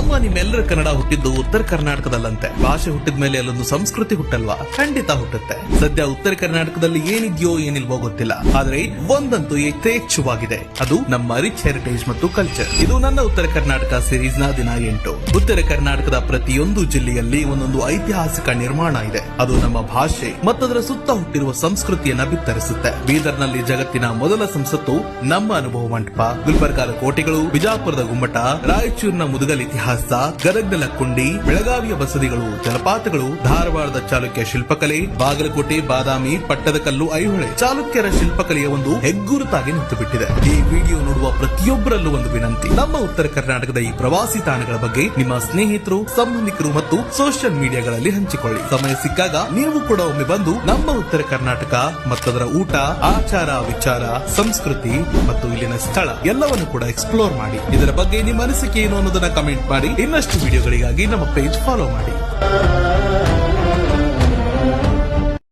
ನಮ್ಮ ನಿಮ್ಮೆಲ್ಲರ ಕನ್ನಡ ಹುಟ್ಟಿದ್ದು ಉತ್ತರ ಕರ್ನಾಟಕದಲ್ಲಂತೆ. ಭಾಷೆ ಹುಟ್ಟಿದ ಮೇಲೆ ಅಲ್ಲೊಂದು ಸಂಸ್ಕೃತಿ ಹುಟ್ಟಲ್ವಾ? ಖಂಡಿತ ಹುಟ್ಟುತ್ತೆ. ಸದ್ಯ ಉತ್ತರ ಕರ್ನಾಟಕದಲ್ಲಿ ಏನಿದ್ಯೋ ಏನಿಲ್ವೋ ಗೊತ್ತಿಲ್ಲ. ಆದ್ರೆ ಒಂದಂತೂ ಯಥೇಚ್ಛವಾಗಿದೆ. ಅದು ನಮ್ಮ ರಿಚ್ ಹೆರಿಟೇಜ್ ಮತ್ತು ಕಲ್ಚರ್ ಇದು ನನ್ನ ಉತ್ತರ ಕರ್ನಾಟಕ ಸಿರೀಸ್ನ ದಿನ ಎಂಟು. ಉತ್ತರ ಕರ್ನಾಟಕದ ಪ್ರತಿಯೊಂದು ಜಿಲ್ಲೆಯಲ್ಲಿ ಒಂದೊಂದು ಐತಿಹಾಸಿಕ ನಿರ್ಮಾಣ ಇದೆ. ಅದು ನಮ್ಮ ಭಾಷೆ ಮತ್ತದರ ಸುತ್ತ ಹುಟ್ಟಿರುವ ಸಂಸ್ಕೃತಿಯನ್ನ ಬಿತ್ತರಿಸುತ್ತೆ. ಬೀದರ್ನಲ್ಲಿ ಜಗತ್ತಿನ ಮೊದಲ ಸಂಸತ್ತು ನಮ್ಮ ಅನುಭವ ಮಂಟಪ. ಗುಲ್ಬರ್ಗಾದ ಕೋಟೆಗಳು, ಬಿಜಾಪುರದ ಗುಮ್ಮಟ, ರಾಯಚೂರಿನ ಮುದುಗಲ್ ಇತಿಹಾಸ. ಗದಗ್ನ ಲಕ್ಕುಂಡಿ ಬೆಳಗಾವಿಯ ಬಸದಿಗಳು, ಜಲಪಾತಗಳು, ಧಾರವಾಡದ ಚಾಲುಕ್ಯ ಶಿಲ್ಪಕಲೆ, ಬಾಗಲಕೋಟೆ, ಬಾದಾಮಿ ಪಟ್ಟದಕಲ್ಲು ಐಹೊಳೆ ಚಾಲುಕ್ಯರ ಶಿಲ್ಪಕಲೆಯ ಒಂದು ಹೆಗ್ಗುರುತಾಗಿ ನಿಂತು ಬಿಟ್ಟಿದೆ ಈ ವಿಡಿಯೋ ನೋಡುವ ಪ್ರತಿಯೊಬ್ಬರಲ್ಲೂ ಒಂದು ವಿನಂತಿ. ನಮ್ಮ ಉತ್ತರ ಕರ್ನಾಟಕದ ಈ ಪ್ರವಾಸಿ ತಾಣಗಳ ಬಗ್ಗೆ ನಿಮ್ಮ ಸ್ನೇಹಿತರು, ಸಂಬಂಧಿಕರು ಮತ್ತು ಸೋಷಿಯಲ್ ಮೀಡಿಯಾಗಳಲ್ಲಿ ಹಂಚಿಕೊಳ್ಳಿ. ಸಮಯ ಸಿಕ್ಕಾಗ ನೀವು ಕೂಡ ಒಮ್ಮೆ ಬಂದು ನಮ್ಮ ಉತ್ತರ ಕರ್ನಾಟಕ ಮತ್ತದರ ಊಟ, ಆಚಾರ, ವಿಚಾರ, ಸಂಸ್ಕೃತಿ ಮತ್ತು ಇಲ್ಲಿನ ಸ್ಥಳ ಎಲ್ಲವನ್ನು ಕೂಡ ಎಕ್ಸ್ಪ್ಲೋರ್ ಮಾಡಿ. ಇದರ ಬಗ್ಗೆ ನಿಮ್ಮ ಅನಿಸಿಕೆ ಏನು ಅನ್ನೋದನ್ನ ಕಮೆಂಟ್ ಮಾಡಿ ಇನ್ನಷ್ಟು ವಿಡಿಯೋಗಳಿಗಾಗಿ ನಮ್ಮ ಪೇಜ್ ಫಾಲೋ ಮಾಡಿ.